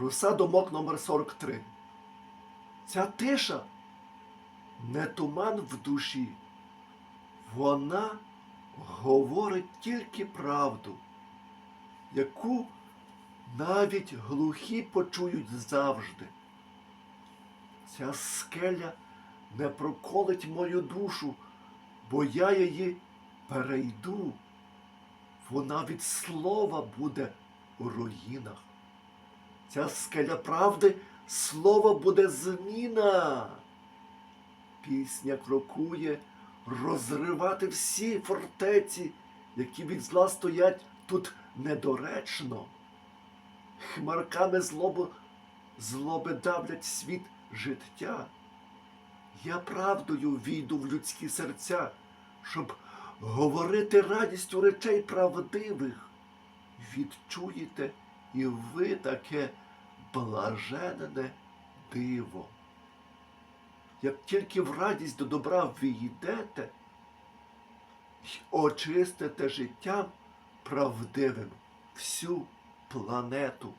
Руса домок номер 43. Ця тиша не туман в душі. Вона говорить тільки правду, яку навіть глухі почують завжди. Ця скеля не проколить мою душу, бо я її перейду. Вона від слова буде у руїнах. Ця скеля правди слово буде зміна. Пісня крокує розривати всі фортеці, які від зла стоять тут недоречно. Хмарками злобу, злоби давлять світ життя. Я правдою війду в людські серця, щоб говорити радістю речей правдивих. Відчуєте і ви таке блаженне диво. Як тільки в радість до добра війдете, й очистите життям правдивим всю планету.